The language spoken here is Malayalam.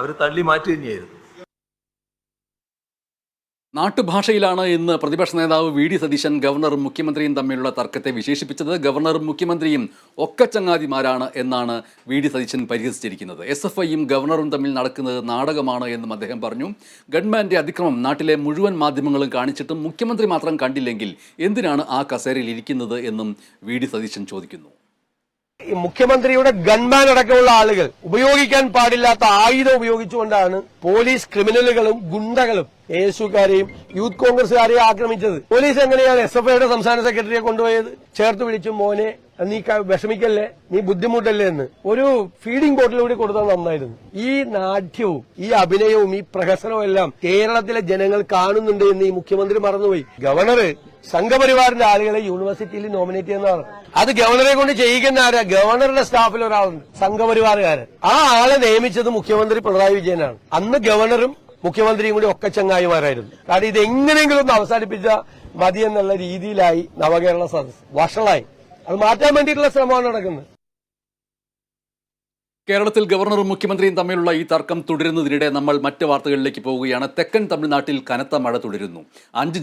അവർ തള്ളി മാറ്റി തന്നെയായിരുന്നു. നാട്ടുഭാഷയിലാണ് ഇന്ന് പ്രതിപക്ഷ നേതാവ് വി ഡി സതീശൻ ഗവർണറും മുഖ്യമന്ത്രിയും തമ്മിലുള്ള തർക്കത്തെ വിശേഷിപ്പിച്ചത്. ഗവർണറും മുഖ്യമന്ത്രിയും ഒക്കച്ചങ്ങാതിമാരാണ് എന്നാണ് വി ഡി സതീശൻ പരിഹസിച്ചിരിക്കുന്നത്. എസ് എഫ് ഐയും ഗവർണറും തമ്മിൽ നടക്കുന്നത് നാടകമാണ് എന്നും അദ്ദേഹം പറഞ്ഞു. ഗവൺമെന്റിന്റെ അതിക്രമം നാട്ടിലെ മുഴുവൻ മാധ്യമങ്ങളും കാണിച്ചിട്ടും മുഖ്യമന്ത്രി മാത്രം കണ്ടില്ലെങ്കിൽ എന്തിനാണ് ആ കസേരയിൽ ഇരിക്കുന്നത് എന്നും വി ഡി സതീശൻ ചോദിക്കുന്നു. മുഖ്യമന്ത്രിയുടെ ഗൺമാൻ അടക്കമുള്ള ആളുകൾ ഉപയോഗിക്കാൻ പാടില്ലാത്ത ആയുധം ഉപയോഗിച്ചുകൊണ്ടാണ് പോലീസ് ക്രിമിനലുകളും ഗുണ്ടകളും യേശുക്കാരെയും യൂത്ത് കോൺഗ്രസുകാരെയും ആക്രമിച്ചത്. പോലീസ് എങ്ങനെയാണ് എസ് എഫ് ഐയുടെ സംസ്ഥാന സെക്രട്ടറിയെ കൊണ്ടുപോയത്? ചേർത്ത് വിളിച്ചു മോനെ. നീ വിഷമിക്കല്ലേ? നീ ബുദ്ധിമുട്ടല്ലേ എന്ന്. ഒരു ഫീഡിംഗ് ബോട്ടിലൂടെ കൊടുത്താൽ നന്നായിരുന്നു. ഈ നാട്യവും ഈ അഭിനയവും ഈ പ്രഹസനവും എല്ലാം കേരളത്തിലെ ജനങ്ങൾ കാണുന്നുണ്ട് എന്ന് ഈ മുഖ്യമന്ത്രി മറന്നുപോയി. ഗവർണർ സംഘപരിവാറിന്റെ ആളുകളെ യൂണിവേഴ്സിറ്റിയിൽ നോമിനേറ്റ് ചെയ്യുന്നതാണ്. അത് ഗവർണറെ കൊണ്ട് ചെയ്യിക്കുന്ന ആരാ? ഗവർണറുടെ സ്റ്റാഫിൽ ഒരാളുണ്ട് സംഘപരിവാറുകാരൻ. ആ ആളെ നിയമിച്ചത് മുഖ്യമന്ത്രി പിണറായി വിജയനാണ്. അന്ന് ഗവർണറും മുഖ്യമന്ത്രിയും കൂടി ഒക്കെ ചങ്ങായിമാരായിരുന്നു. കാരണം ഇത് എങ്ങനെയെങ്കിലും ഒന്ന് അവസാനിപ്പിച്ച മതി എന്നുള്ള രീതിയിലായി നവകേരള സദസ് വഷളായി. അത് മാറ്റാൻ വേണ്ടിയിട്ടുള്ള ശ്രമമാണ് നടക്കുന്നത്. കേരളത്തിൽ ഗവർണറും മുഖ്യമന്ത്രിയും തമ്മിലുള്ള ഈ തർക്കം തുടരുന്നതിനിടെ നമ്മൾ മറ്റ് വാർത്തകളിലേക്ക് പോവുകയാണ്. തെക്കൻ തമിഴ്നാട്ടിൽ കനത്ത മഴ തുടരുന്നു. അഞ്ച്